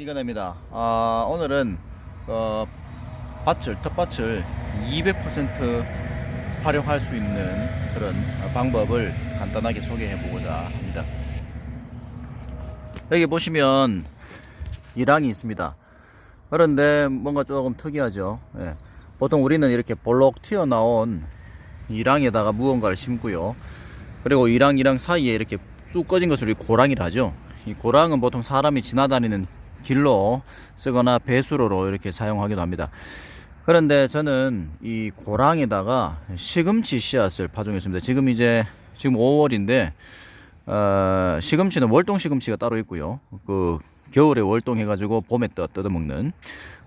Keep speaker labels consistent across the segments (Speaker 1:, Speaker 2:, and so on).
Speaker 1: 이겨냅니다. 아, 오늘은 어, 밭을 텃밭을 200% 활용할 수 있는 그런 방법을 간단하게 소개해 보고자 합니다. 여기 보시면 이랑이 있습니다. 그런데 뭔가 조금 특이하죠. 예. 보통 우리는 이렇게 볼록 튀어나온 이랑에다가 무언가를 심고요. 그리고 이랑 이랑 사이에 이렇게 쑥 꺼진 것을 고랑이라 하죠. 이 고랑은 보통 사람이 지나다니는 길로 쓰거나 배수로로 이렇게 사용하기도 합니다. 그런데 저는 이 고랑에다가 시금치 씨앗을 파종했습니다. 지금 이제 지금 5월인데 어, 시금치는 월동 시금치가 따로 있고요. 그 겨울에 월동해가지고 봄에 떠 뜯어먹는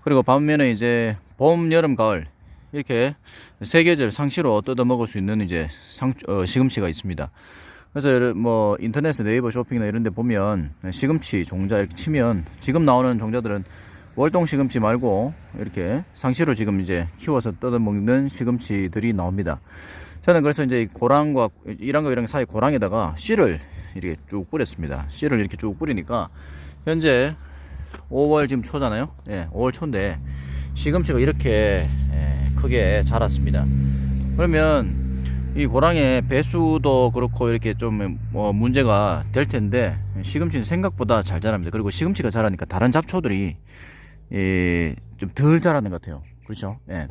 Speaker 1: 그리고 반면에 이제 봄, 여름, 가을 이렇게 세 계절 상시로 뜯어 먹을 수 있는 이제 상, 어, 시금치가 있습니다. 그래서 뭐 인터넷 네이버 쇼핑이나 이런 데 보면 시금치 종자 이렇게 치면 지금 나오는 종자들은 월동 시금치 말고 이렇게 상시로 지금 이제 키워서 뜯어 먹는 시금치들이 나옵니다. 저는 그래서 이제 이 고랑과 이랑과 이랑 사이 고랑에다가 씨를 이렇게 쭉 뿌렸습니다. 씨를 이렇게 쭉 뿌리니까 현재 5월 지금 초잖아요. 예, 5월 초인데 시금치가 이렇게 예, 크게 자랐습니다. 그러면 이 고랑의 배수도 그렇고 이렇게 좀 뭐 문제가 될 텐데 시금치는 생각보다 잘 자랍니다. 그리고 시금치가 자라니까 다른 잡초들이 예, 좀덜 자라는 것 같아요. 그렇죠? 예.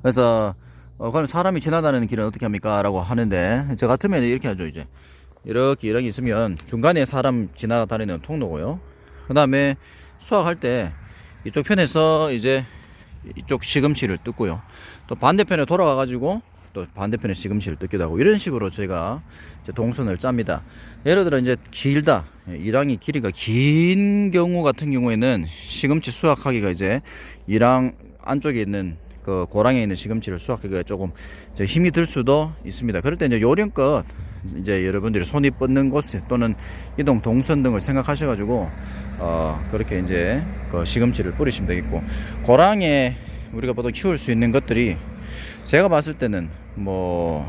Speaker 1: 그래서 어, 그럼 사람이 지나다니는 길은 어떻게 합니까? 라고 하는데 저 같으면 이렇게 하죠 이제 이렇게 이렇게 있으면 중간에 사람 지나다니는 통로고요. 그 다음에 수확할 때 이쪽 편에서 이제 이쪽 시금치를 뜯고요. 또 반대편에 돌아가 가지고 또 반대편에 시금치를 뜯기도 하고 이런 식으로 제가 동선을 짭니다. 예를 들어 이제 길다 이랑이 길이가 긴 경우 같은 경우에는 시금치 수확하기가 이제 이랑 안쪽에 있는 그 고랑에 있는 시금치를 수확하기가 조금 힘이 들 수도 있습니다. 그럴 때 이제 요령껏 이제 여러분들이 손이 뻗는 곳 또는 이동 동선 등을 생각하셔 가지고 어 그렇게 이제 그 시금치를 뿌리시면 되겠고 고랑에 우리가 보통 키울 수 있는 것들이 제가 봤을 때는 뭐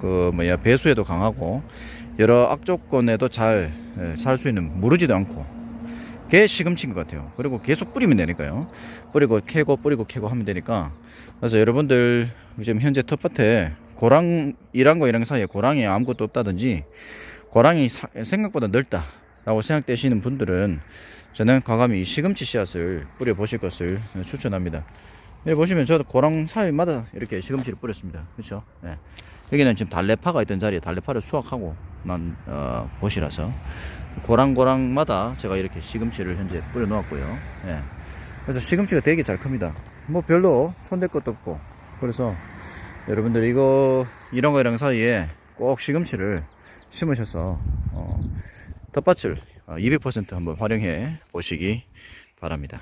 Speaker 1: 그 뭐야 배수에도 강하고 여러 악조건에도 잘 살 수 있는 무르지도 않고 그게 시금치인 것 같아요. 그리고 계속 뿌리면 되니까요. 뿌리고 캐고 뿌리고 캐고 하면 되니까 그래서 여러분들 지금 현재 텃밭에 고랑 이랑과 이랑 사이에 고랑이 아무것도 없다든지 고랑이 사- 생각보다 넓다라고 생각되시는 분들은 저는 과감히 이 시금치 씨앗을 뿌려 보실 것을 추천합니다. 여기 보시면 저도 고랑 사이마다 이렇게 시금치를 뿌렸습니다. 그렇죠? 예. 여기는 지금 달래파가 있던 자리에 달래파를 수확하고 난 어, 곳이라서 고랑고랑마다 제가 이렇게 시금치를 현재 뿌려 놓았고요. 예. 그래서 시금치가 되게 잘 큽니다. 뭐 별로 손댈 것도 없고 그래서 여러분들 이거 이런 거 이런 사이에 꼭 시금치를 심으셔서 어, 텃밭을 어, 200% 한번 활용해 보시기 바랍니다.